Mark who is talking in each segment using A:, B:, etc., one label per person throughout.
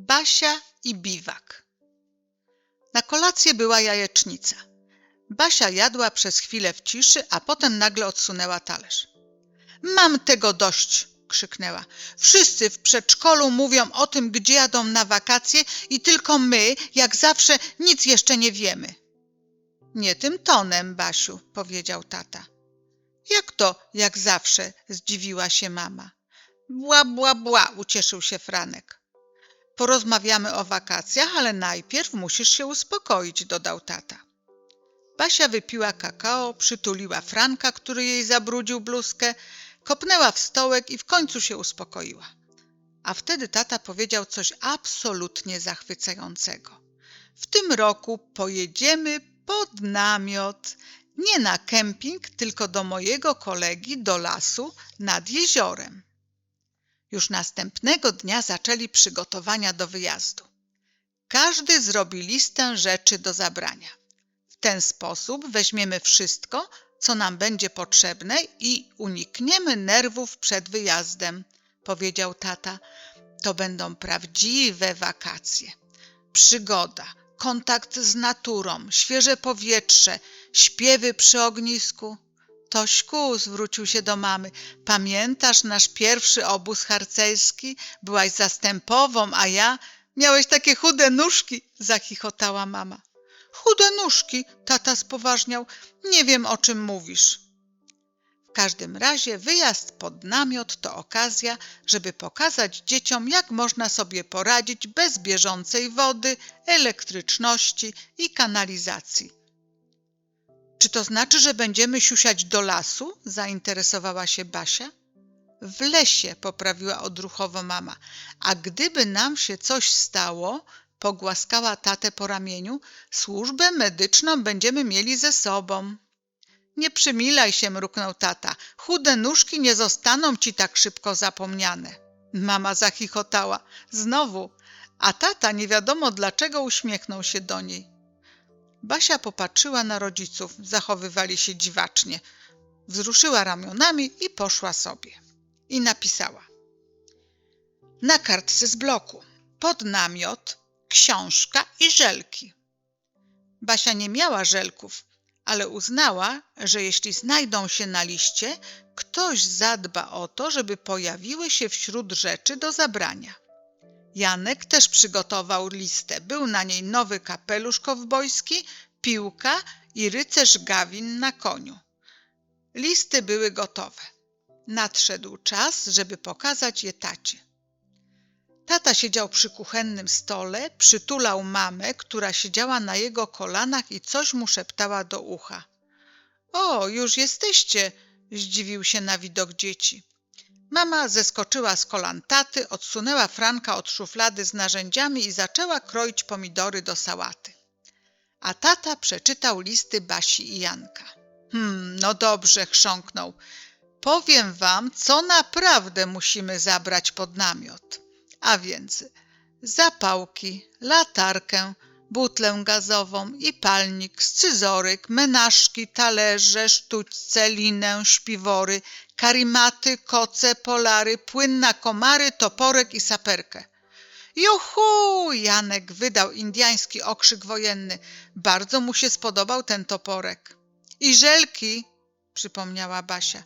A: Basia i biwak. Na kolację była jajecznica. Basia jadła przez chwilę w ciszy, a potem nagle odsunęła talerz. Mam tego dość! krzyknęła. Wszyscy w przedszkolu mówią o tym, gdzie jadą na wakacje i tylko my, jak zawsze, nic jeszcze nie wiemy. Nie tym tonem, Basiu, powiedział tata. Jak to, jak zawsze? zdziwiła się mama. Bła, bła, bła, ucieszył się Franek. Porozmawiamy o wakacjach, ale najpierw musisz się uspokoić, dodał tata. Basia wypiła kakao, przytuliła Franka, który jej zabrudził bluzkę, kopnęła w stołek i w końcu się uspokoiła. A wtedy tata powiedział coś absolutnie zachwycającego. W tym roku pojedziemy pod namiot. Nie na kemping, tylko do mojego kolegi do lasu nad jeziorem. Już następnego dnia zaczęli przygotowania do wyjazdu. Każdy zrobi listę rzeczy do zabrania. W ten sposób weźmiemy wszystko, co nam będzie potrzebne i unikniemy nerwów przed wyjazdem, powiedział tata. To będą prawdziwe wakacje. Przygoda, kontakt z naturą, świeże powietrze, śpiewy przy ognisku. Tośku, zwrócił się do mamy, pamiętasz nasz pierwszy obóz harcerski? Byłaś zastępową, a ja... Miałeś takie chude nóżki, zachichotała mama. Chude nóżki, tata spoważniał. Nie wiem, o czym mówisz. W każdym razie wyjazd pod namiot to okazja, żeby pokazać dzieciom, jak można sobie poradzić bez bieżącej wody, elektryczności i kanalizacji. Czy to znaczy, że będziemy siusiać do lasu? zainteresowała się Basia. W lesie, poprawiła odruchowo mama. A gdyby nam się coś stało, pogłaskała tatę po ramieniu, służbę medyczną będziemy mieli ze sobą. Nie przymilaj się, mruknął tata. Chude nóżki nie zostaną ci tak szybko zapomniane. Mama zachichotała. Znowu. A tata nie wiadomo dlaczego uśmiechnął się do niej. Basia popatrzyła na rodziców, zachowywali się dziwacznie. Wzruszyła ramionami i poszła sobie. I napisała. Na kartce z bloku. Pod namiot, książka i żelki. Basia nie miała żelków, ale uznała, że jeśli znajdą się na liście, ktoś zadba o to, żeby pojawiły się wśród rzeczy do zabrania. Janek też przygotował listę. Był na niej nowy kapelusz kowbojski, piłka i rycerz Gawin na koniu. Listy były gotowe. Nadszedł czas, żeby pokazać je tacie. Tata siedział przy kuchennym stole, przytulał mamę, która siedziała na jego kolanach i coś mu szeptała do ucha. O, już jesteście, zdziwił się na widok dzieci. Mama zeskoczyła z kolan taty, odsunęła Franka od szuflady z narzędziami i zaczęła kroić pomidory do sałaty. A tata przeczytał listy Basi i Janka. Hmm, no dobrze, chrząknął. Powiem wam, co naprawdę musimy zabrać pod namiot. A więc zapałki, latarkę, butlę gazową i palnik, scyzoryk, menażki, talerze, sztućce, linę, śpiwory, karimaty, koce, polary, płyn na komary, toporek i saperkę. Juhu! Janek wydał indiański okrzyk wojenny. Bardzo mu się spodobał ten toporek. I żelki, przypomniała Basia.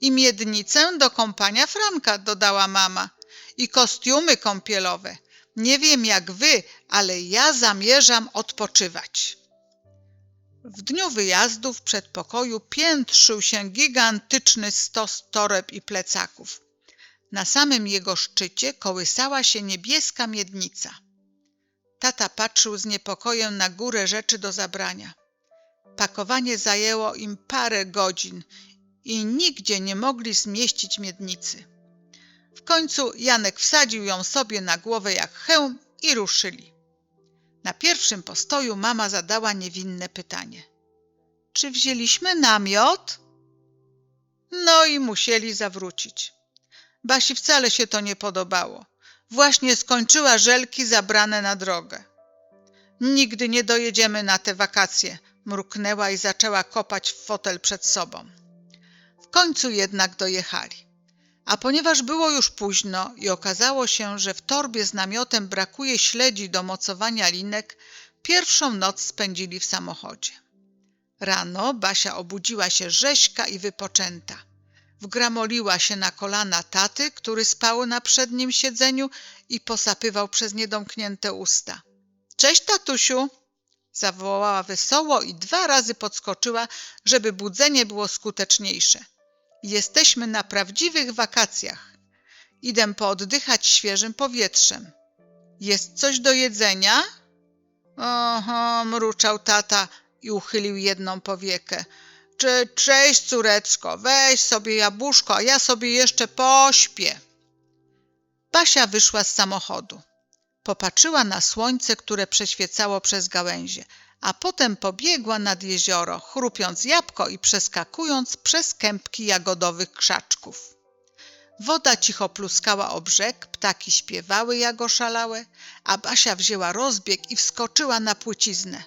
A: I miednicę do kąpania Franka, dodała mama. I kostiumy kąpielowe. Nie wiem jak wy, ale ja zamierzam odpoczywać. W dniu wyjazdu w przedpokoju piętrzył się gigantyczny stos toreb i plecaków. Na samym jego szczycie kołysała się niebieska miednica. Tata patrzył z niepokojem na górę rzeczy do zabrania. Pakowanie zajęło im parę godzin i nigdzie nie mogli zmieścić miednicy. W końcu Janek wsadził ją sobie na głowę jak hełm i ruszyli. Na pierwszym postoju mama zadała niewinne pytanie. Czy wzięliśmy namiot? No i musieli zawrócić. Basi wcale się to nie podobało. Właśnie skończyła żelki zabrane na drogę. Nigdy nie dojedziemy na te wakacje, mruknęła i zaczęła kopać w fotel przed sobą. W końcu jednak dojechali. A ponieważ było już późno i okazało się, że w torbie z namiotem brakuje śledzi do mocowania linek, pierwszą noc spędzili w samochodzie. Rano Basia obudziła się rzeźka i wypoczęta. Wgramoliła się na kolana taty, który spał na przednim siedzeniu i posapywał przez niedomknięte usta. Cześć, tatusiu! zawołała wesoło i dwa razy podskoczyła, żeby budzenie było skuteczniejsze. Jesteśmy na prawdziwych wakacjach. Idę pooddychać świeżym powietrzem. Jest coś do jedzenia? Oho, mruczał tata i uchylił jedną powiekę. Czy, cześć, córeczko, weź sobie jabłuszko, a ja sobie jeszcze pośpię. Basia wyszła z samochodu. Popatrzyła na słońce, które przeświecało przez gałęzie, a potem pobiegła nad jezioro, chrupiąc jabłko i przeskakując przez kępki jagodowych krzaczków. Woda cicho pluskała o brzeg, ptaki śpiewały jak oszalałe, a Basia wzięła rozbieg i wskoczyła na płyciznę.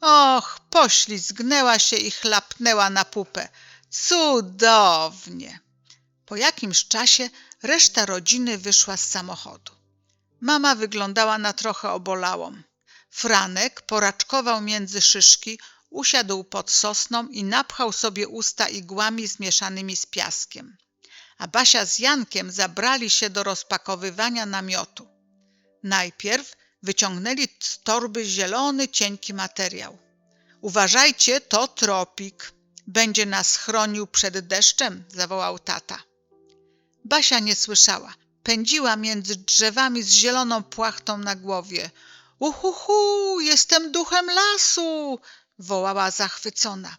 A: Och, poślizgnęła się i chlapnęła na pupę. Cudownie! Po jakimś czasie reszta rodziny wyszła z samochodu. Mama wyglądała na trochę obolałą. Franek poraczkował między szyszki, usiadł pod sosną i napchał sobie usta igłami zmieszanymi z piaskiem. A Basia z Jankiem zabrali się do rozpakowywania namiotu. Najpierw wyciągnęli z torby zielony, cienki materiał. Uważajcie, to tropik. Będzie nas chronił przed deszczem, zawołał tata. Basia nie słyszała. Pędziła między drzewami z zieloną płachtą na głowie. Uhuhu, jestem duchem lasu! wołała zachwycona.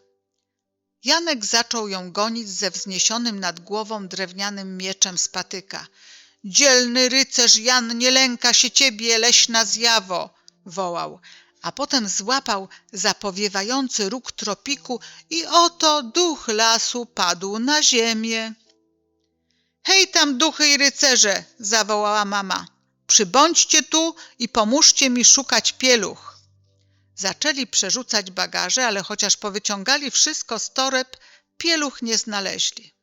A: Janek zaczął ją gonić ze wzniesionym nad głową drewnianym mieczem z patyka. Dzielny rycerz Jan nie lęka się ciebie, leśna zjawo! wołał, a potem złapał zapowiewający róg tropiku i oto duch lasu padł na ziemię. Hej tam, duchy i rycerze! zawołała mama. Przybądźcie tu i pomóżcie mi szukać pieluch. Zaczęli przerzucać bagaże, ale chociaż powyciągali wszystko z toreb, pieluch nie znaleźli.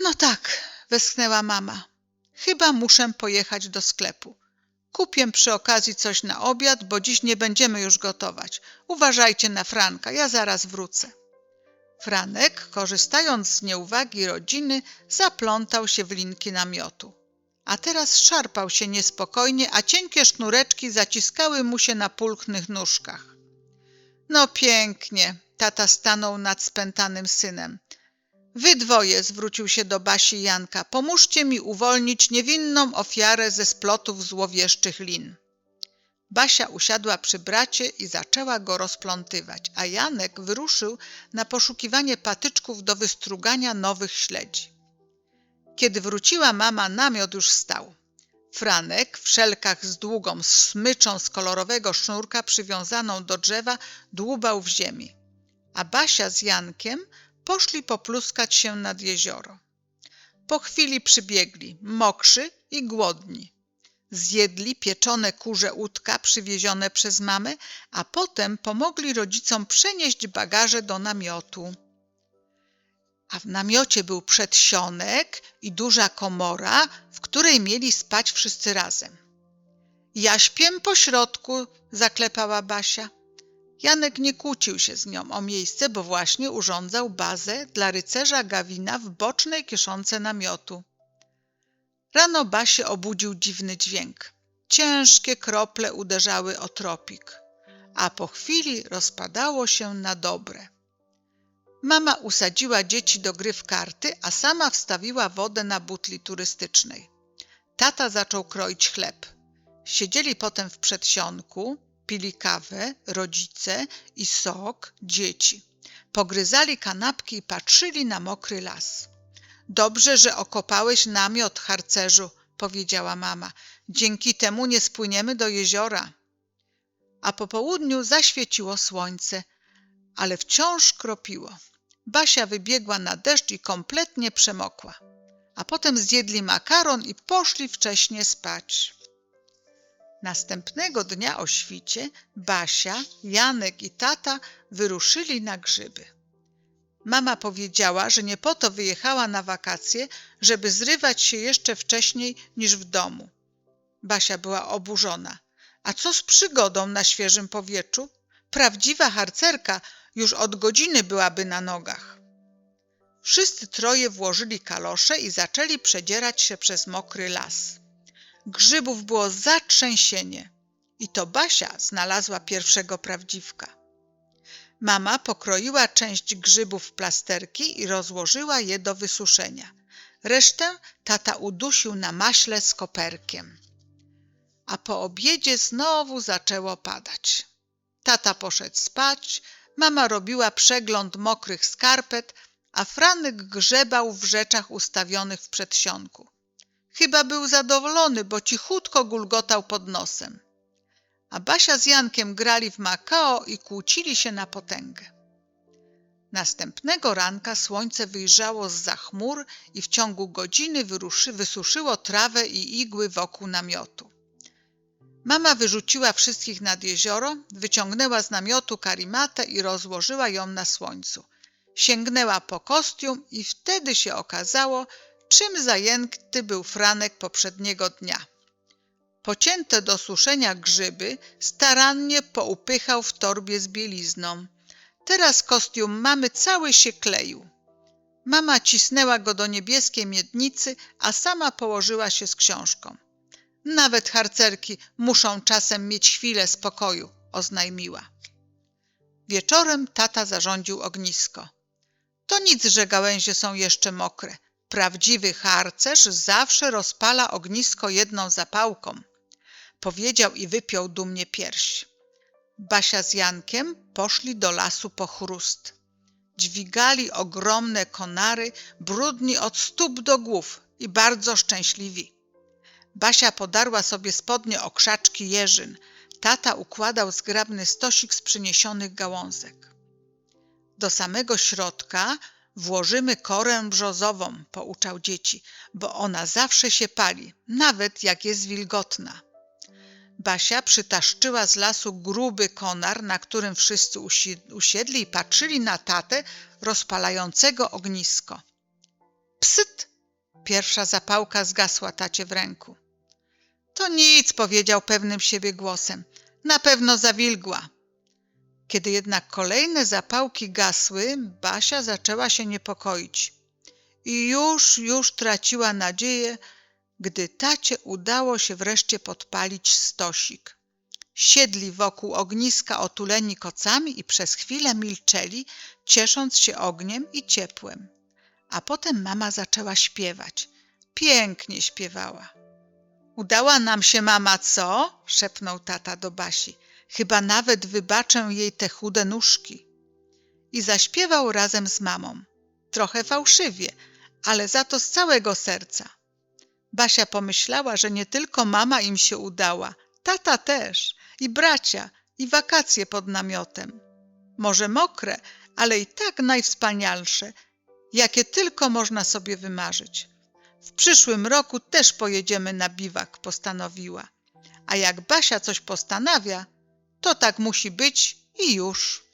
A: No tak, westchnęła mama. Chyba muszę pojechać do sklepu. Kupię przy okazji coś na obiad, bo dziś nie będziemy już gotować. Uważajcie na Franka, ja zaraz wrócę. Franek, korzystając z nieuwagi rodziny, zaplątał się w linki namiotu. A teraz szarpał się niespokojnie, a cienkie sznureczki zaciskały mu się na pulchnych nóżkach. No pięknie, tata stanął nad spętanym synem. Wy dwoje, zwrócił się do Basi Janka, pomóżcie mi uwolnić niewinną ofiarę ze splotów złowieszczych lin. Basia usiadła przy bracie i zaczęła go rozplątywać, a Janek wyruszył na poszukiwanie patyczków do wystrugania nowych śledzi. Kiedy wróciła mama, namiot już stał. Franek w szelkach z długą smyczą z kolorowego sznurka przywiązaną do drzewa dłubał w ziemi, a Basia z Jankiem poszli popluskać się nad jezioro. Po chwili przybiegli, mokrzy i głodni. Zjedli pieczone kurze łódka przywiezione przez mamę, a potem pomogli rodzicom przenieść bagaże do namiotu. A w namiocie był przedsionek i duża komora, w której mieli spać wszyscy razem. Ja śpię po środku, zaklepała Basia. Janek nie kłócił się z nią o miejsce, bo właśnie urządzał bazę dla rycerza Gawina w bocznej kieszonce namiotu. Rano Basie obudził dziwny dźwięk. Ciężkie krople uderzały o tropik, a po chwili rozpadało się na dobre. Mama usadziła dzieci do gry w karty, a sama wstawiła wodę na butli turystycznej. Tata zaczął kroić chleb. Siedzieli potem w przedsionku, pili kawę, rodzice i sok, dzieci. Pogryzali kanapki i patrzyli na mokry las. Dobrze, że okopałeś namiot, harcerzu, powiedziała mama. Dzięki temu nie spłyniemy do jeziora. A po południu zaświeciło słońce, ale wciąż kropiło. Basia wybiegła na deszcz i kompletnie przemokła. A potem zjedli makaron i poszli wcześnie spać. Następnego dnia o świcie Basia, Janek i tata wyruszyli na grzyby. Mama powiedziała, że nie po to wyjechała na wakacje, żeby zrywać się jeszcze wcześniej niż w domu. Basia była oburzona. A co z przygodą na świeżym powietrzu? Prawdziwa harcerka już od godziny byłaby na nogach. Wszyscy troje włożyli kalosze i zaczęli przedzierać się przez mokry las. Grzybów było zatrzęsienie i to Basia znalazła pierwszego prawdziwka. Mama pokroiła część grzybów w plasterki i rozłożyła je do wysuszenia. Resztę tata udusił na maśle z koperkiem. A po obiedzie znowu zaczęło padać. Tata poszedł spać, mama robiła przegląd mokrych skarpet, a Franek grzebał w rzeczach ustawionych w przedsionku. Chyba był zadowolony, bo cichutko gulgotał pod nosem. A Basia z Jankiem grali w Makao i kłócili się na potęgę. Następnego ranka słońce wyjrzało z chmur i w ciągu godziny wyruszy, wysuszyło trawę i igły wokół namiotu. Mama wyrzuciła wszystkich nad jezioro, wyciągnęła z namiotu karimatę i rozłożyła ją na słońcu. Sięgnęła po kostium i wtedy się okazało, czym zajęty był Franek poprzedniego dnia. Pocięte do suszenia grzyby starannie poupychał w torbie z bielizną. Teraz kostium mamy cały się kleił. Mama cisnęła go do niebieskiej miednicy, a sama położyła się z książką. Nawet harcerki muszą czasem mieć chwilę spokoju, oznajmiła. Wieczorem tata zarządził ognisko. To nic, że gałęzie są jeszcze mokre. Prawdziwy harcerz zawsze rozpala ognisko jedną zapałką. Powiedział i wypiął dumnie pierś. Basia z Jankiem poszli do lasu po chrust. Dźwigali ogromne konary, brudni od stóp do głów i bardzo szczęśliwi. Basia podarła sobie spodnie o krzaczki jeżyn. Tata układał zgrabny stosik z przyniesionych gałązek. Do samego środka włożymy korę brzozową, pouczał dzieci, bo ona zawsze się pali, nawet jak jest wilgotna. Basia przytaszczyła z lasu gruby konar, na którym wszyscy usiedli i patrzyli na tatę rozpalającego ognisko. Psyt! Pierwsza zapałka zgasła tacie w ręku. To nic, powiedział pewnym siebie głosem. Na pewno zawilgła. Kiedy jednak kolejne zapałki gasły, Basia zaczęła się niepokoić. I już, już traciła nadzieję, gdy tacie udało się wreszcie podpalić stosik. Siedli wokół ogniska otuleni kocami i przez chwilę milczeli, ciesząc się ogniem i ciepłem. A potem mama zaczęła śpiewać. Pięknie śpiewała. Udała nam się mama, co? szepnął tata do Basi. Chyba nawet wybaczę jej te chude nóżki. I zaśpiewał razem z mamą. Trochę fałszywie, ale za to z całego serca. Basia pomyślała, że nie tylko mama im się udała, tata też, i bracia, i wakacje pod namiotem. Może mokre, ale i tak najwspanialsze, jakie tylko można sobie wymarzyć. W przyszłym roku też pojedziemy na biwak, postanowiła. A jak Basia coś postanawia, to tak musi być i już.